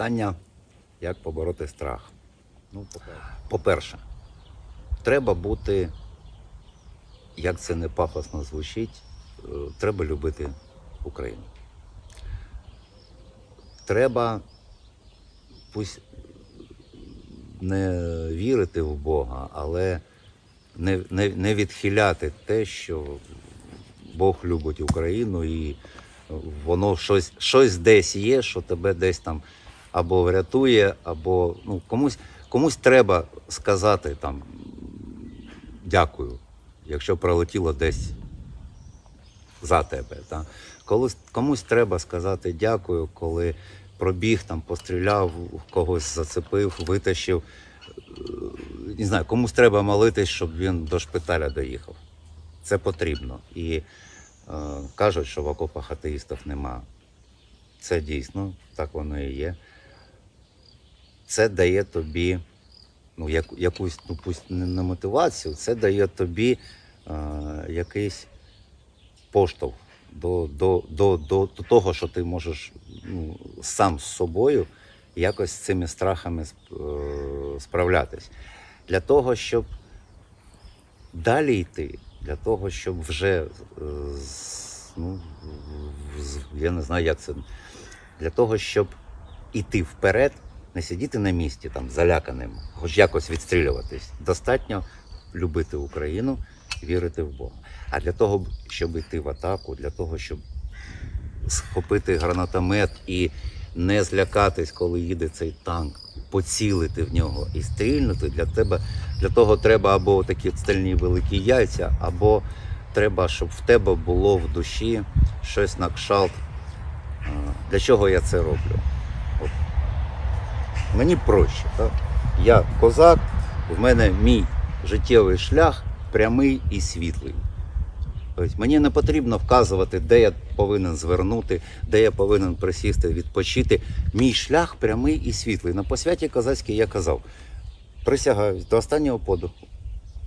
Питання, як побороти страх. Ну, по-перше, треба бути, як це не пафосно звучить, е, треба любити Україну. Треба пусть не вірити в Бога, але не, не, не відхиляти те, що Бог любить Україну і воно щось, щось десь є, що тебе десь там або врятує, або ну, комусь, комусь треба сказати там дякую, якщо пролетіло десь за тебе. Та? Комусь, комусь треба сказати дякую, коли пробіг, там, постріляв, когось зацепив, витащив. Е, Не знаю, комусь треба молитись, щоб він до шпиталя доїхав. Це потрібно. І е, кажуть, що в окопах атеїстів нема. Це дійсно, так воно і є. Це дає тобі ну, як, якусь, ну пусть не мотивацію, це дає тобі е, якийсь поштовх до, до, до, до, до того, що ти можеш ну, сам з собою якось з цими страхами е, справлятись. Для того, щоб далі йти, для того, щоб вже, е, ну, я не знаю, як це, для того, щоб іти вперед, не сидіти на місці там заляканим, хоч якось відстрілюватись. Достатньо любити Україну, вірити в Бога. А для того, щоб йти в атаку, для того, щоб схопити гранатомет і не злякатись, коли їде цей танк, поцілити в нього і стрільнути, для тебе для того треба або такі стальні великі яйця, або треба, щоб в тебе було в душі щось на кшалт. Для чого я це роблю? Мені проще. Так? Я козак, в мене мій життєвий шлях прямий і світлий. Тобто мені не потрібно вказувати, де я повинен звернути, де я повинен присісти, відпочити. Мій шлях прямий і світлий. На посвяті козацькій я казав: присягаюсь до останнього подиху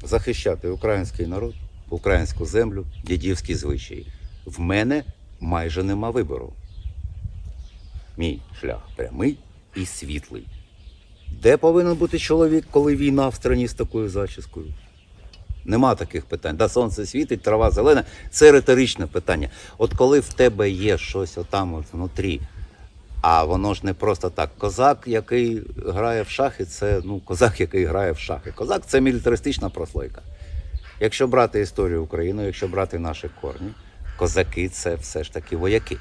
захищати український народ, українську землю, дідівські звичаї. В мене майже нема вибору. Мій шлях прямий і світлий. Де повинен бути чоловік, коли війна в страні з такою зачіскою? Нема таких питань. Да, сонце світить, трава зелена. Це риторичне питання. От коли в тебе є щось отам от внутрі, а воно ж не просто так. Козак, який грає в шахи, це ну, козак, який грає в шахи. Козак це мілітаристична прослойка. Якщо брати історію України, якщо брати наші корні, козаки це все ж таки вояки.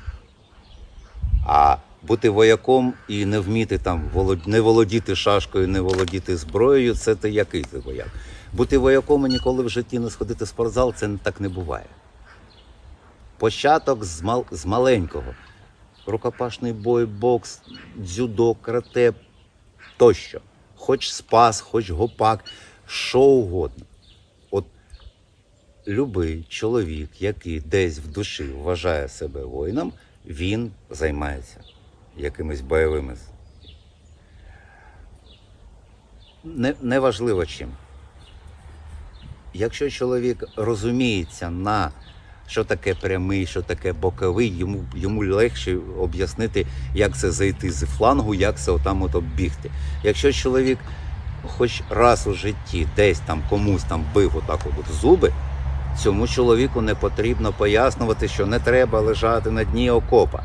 А бути вояком і не вміти там не володіти шашкою, не володіти зброєю, це ти який ти вояк. Бути вояком і ніколи в житті не сходити в спортзал, це так не буває. Початок з, мал- з маленького. Рукопашний бой, бокс, дзюдо, карате тощо. Хоч спас, хоч гопак, що угодно. От любий чоловік, який десь в душі вважає себе воїном, він займається якимись бойовими. з- Не, неважливо чим. Якщо чоловік розуміється на що таке прямий, що таке боковий, йому, йому легше об'яснити, як це зайти з флангу, як це отам от оббігти. Якщо чоловік хоч раз у житті десь там комусь там бив отак от зуби, цьому чоловіку не потрібно пояснювати, що не треба лежати на дні окопа.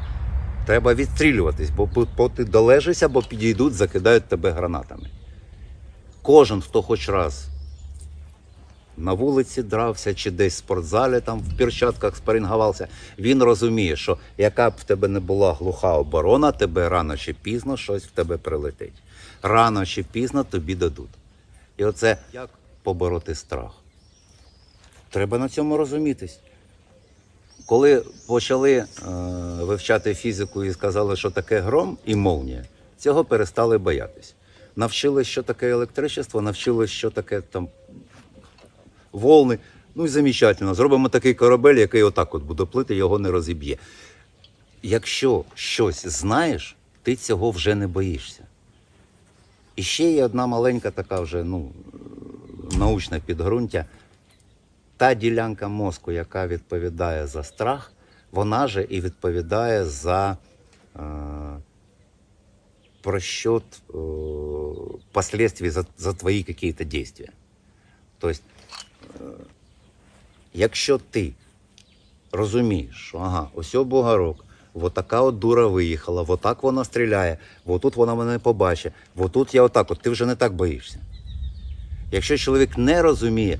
Треба відстрілюватись, бо, бо, ти долежишся, бо підійдуть, закидають тебе гранатами. Кожен, хто хоч раз на вулиці дрався чи десь в спортзалі там в перчатках спарингувався, він розуміє, що яка б в тебе не була глуха оборона, тебе рано чи пізно щось в тебе прилетить. Рано чи пізно тобі дадуть. І оце як побороти страх. Треба на цьому розумітись. Коли почали е, вивчати фізику і сказали, що таке гром і молнія, цього перестали боятись. Навчились, що таке електричество, навчились, що таке там волни. Ну і замечательно. Зробимо такий корабель, який отак от буде плити, його не розіб'є. Якщо щось знаєш, ти цього вже не боїшся. І ще є одна маленька така вже ну, научна підґрунтя. Та ділянка мозку, яка відповідає за страх, вона же і відповідає за е, просчет э, последствий за, за твої какие-то действия. Тобто, е, якщо ти розумієш, що ага, ось Бугарок, от така от дура виїхала, от так вона стріляє, от тут вона мене побачить, от тут я отак, от ти вже не так боїшся. Якщо чоловік не розуміє,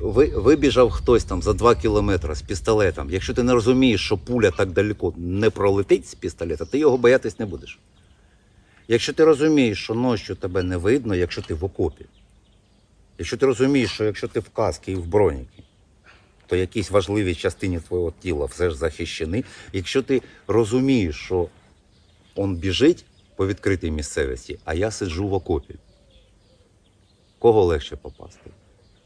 вибіжав хтось там за 2 кілометри з пістолетом. Якщо ти не розумієш, що пуля так далеко не пролетить з пістолета, ти його боятись не будеш. Якщо ти розумієш, що ночі тебе не видно, якщо ти в окопі, якщо ти розумієш, що якщо ти в касці і в броніки, то якісь важливі частини твого тіла все ж захищені. Якщо ти розумієш, що він біжить по відкритій місцевості, а я сиджу в окопі, кого легше попасти?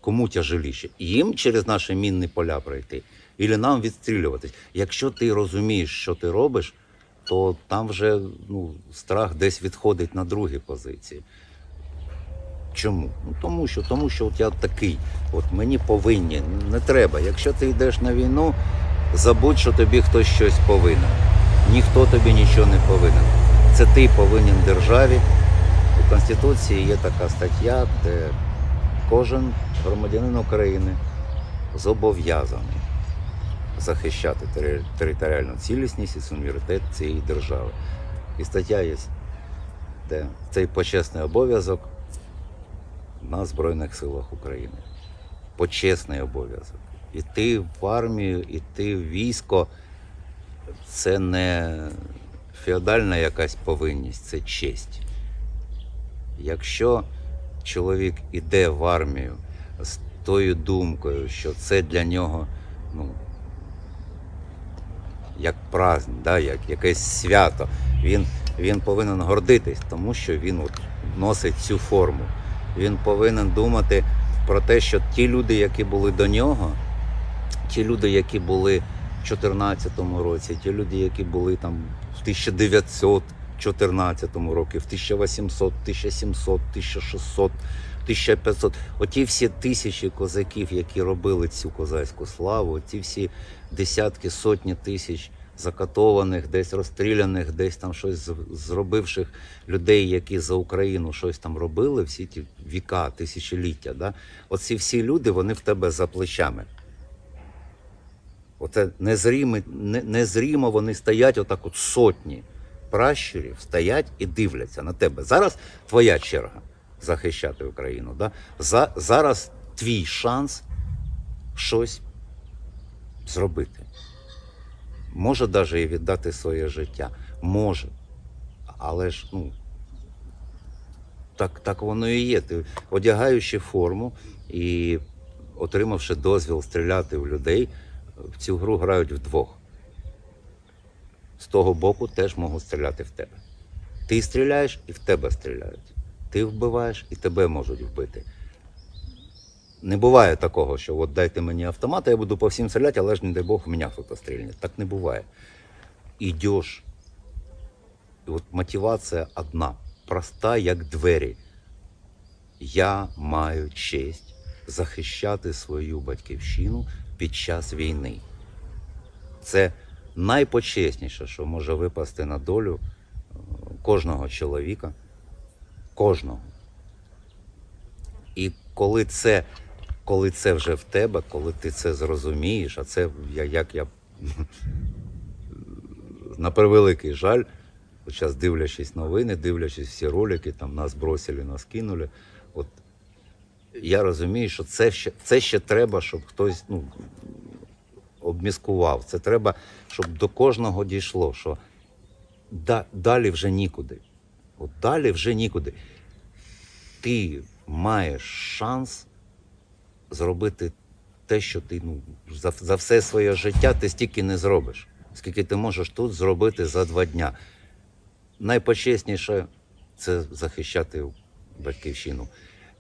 Кому тяжеліше? Їм через наші мінні поля пройти, і нам відстрілюватись. Якщо ти розумієш, що ти робиш, то там вже ну, страх десь відходить на другі позиції. Чому? Ну тому що, тому що от я такий. От мені повинні. Не треба. Якщо ти йдеш на війну, забудь, що тобі хтось щось повинен. Ніхто тобі нічого не повинен. Це ти повинен державі. У Конституції є така стаття, де кожен громадянин України зобов'язаний захищати територіальну цілісність і суверенітет цієї держави. І стаття є, де цей почесний обов'язок на Збройних силах України. Почесний обов'язок. Іти в армію, іти в військо це не феодальна якась повинність, це честь. Якщо чоловік іде в армію з тою думкою, що це для нього ну, як праздник, да, як якесь свято, він, він повинен гордитись, тому що він от носить цю форму. Він повинен думати про те, що ті люди, які були до нього, ті люди, які були в 2014 році, ті люди, які були там в 1914 році, в 1800, 1700, 1600, 1500, оті всі тисячі козаків, які робили цю козацьку славу, ті всі десятки, сотні тисяч закатованих, десь розстріляних, десь там щось зробивших людей, які за Україну щось там робили, всі ті віка, тисячоліття. Да? Оці всі люди, вони в тебе за плечами. Оце незрімо, не, незрімо вони стоять отак от сотні пращурів, стоять і дивляться на тебе. Зараз твоя черга захищати Україну. Да? За, зараз твій шанс щось зробити. Може навіть і віддати своє життя. Може. Але ж, ну, так, так воно і є. Ти одягаючи форму і отримавши дозвіл стріляти в людей, в цю гру грають вдвох. З того боку теж можуть стріляти в тебе. Ти стріляєш і в тебе стріляють. Ти вбиваєш і тебе можуть вбити. Не буває такого, що от дайте мені автомат, а я буду по всім стріляти, але ж не дай Бог в мене хтось стрільне. Так не буває. Ідеш. І от мотивація одна, проста, як двері. Я маю честь захищати свою батьківщину під час війни. Це найпочесніше, що може випасти на долю е, кожного чоловіка, кожного. І коли це, коли це вже в тебе, коли ти це зрозумієш, а це як я на превеликий жаль, зараз дивлячись новини, дивлячись всі ролики, там нас бросили, нас кинули. От я розумію, що це ще, це ще треба, щоб хтось ну, обміскував. Це треба, щоб до кожного дійшло, що да, далі вже нікуди. От далі вже нікуди. Ти маєш шанс зробити те, що ти ну, за, за все своє життя ти стільки не зробиш, скільки ти можеш тут зробити за два дня. Найпочесніше це захищати батьківщину.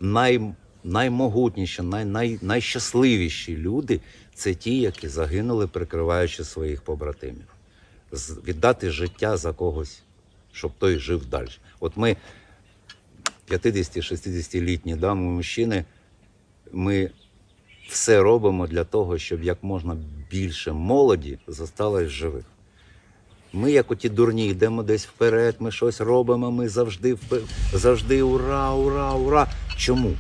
Най, наймогутніші, най, най, найщасливіші люди це ті, які загинули, прикриваючи своїх побратимів. Віддати життя за когось, щоб той жив далі. От ми 50-60-літні да, ми мужчини, ми все робимо для того, щоб як можна більше молоді зосталось живих. Ми, як оті дурні, йдемо десь вперед, ми щось робимо, ми завжди завжди ура, ура, ура. Чому?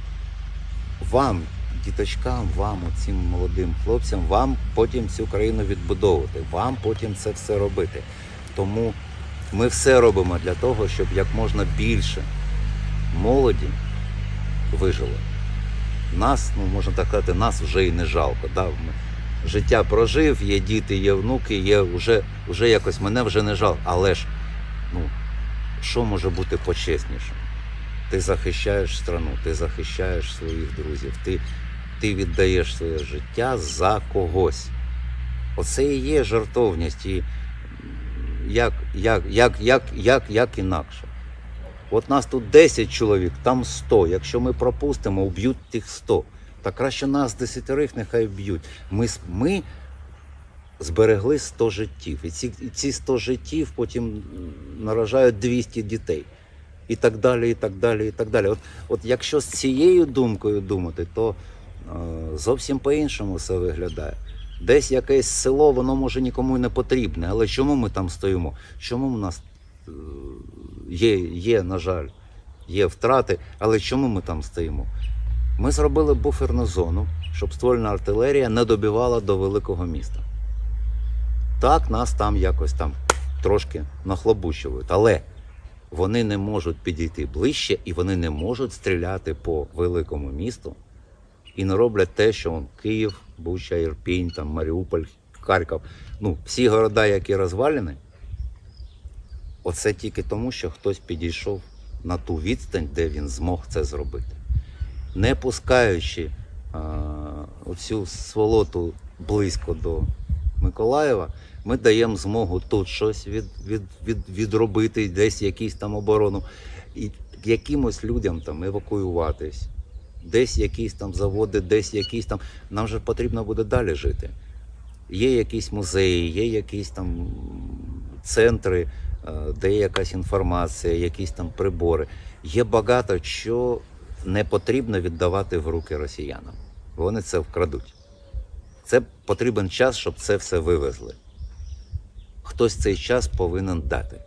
Вам, діточкам, вам, цим молодим хлопцям, вам потім цю країну відбудовувати, вам потім це все робити. Тому ми все робимо для того, щоб як можна більше молоді вижило. Нас, ну можна так сказати, нас вже і не жалко. Да? Життя прожив, є діти, є внуки, є вже, вже якось мене вже не жалко. Але ж, ну, що може бути почеснішим? Ти захищаєш страну, ти захищаєш своїх друзів, ти, ти віддаєш своє життя за когось. Оце і є жартовність. І як, як, як, як, як, як інакше. От нас тут 10 чоловік, там 100. Якщо ми пропустимо, вб'ють тих 100. Та краще нас десятерих нехай вб'ють. Ми, ми зберегли 100 життів. І ці, і ці 100 життів потім наражають 200 дітей. І так далі, і так далі, і так далі. От, от якщо з цією думкою думати, то е, зовсім по-іншому все виглядає. Десь якесь село, воно може нікому не потрібне, але чому ми там стоїмо? Чому в нас е, є, є, на жаль, є втрати, але чому ми там стоїмо? Ми зробили буферну зону, щоб ствольна артилерія не добивала до великого міста. Так, нас там якось там трошки нахлобучують, але вони не можуть підійти ближче і вони не можуть стріляти по великому місту і не роблять те, що он, Київ, Буча, Ірпінь, там, Маріуполь, Харків. Ну, всі города, які розвалені, оце тільки тому, що хтось підійшов на ту відстань, де він змог це зробити. Не пускаючи а, оцю сволоту близько до Миколаєва, ми даємо змогу тут щось від, від, від, відробити, десь якісь там оборону, і якимось людям там евакуюватись, десь якісь там заводи, десь якісь там. Нам же потрібно буде далі жити. Є якісь музеї, є якісь там центри, е, де є якась інформація, якісь там прибори. Є багато що не потрібно віддавати в руки росіянам. Вони це вкрадуть. Це потрібен час, щоб це все вивезли. Хтось цей час повинен дати.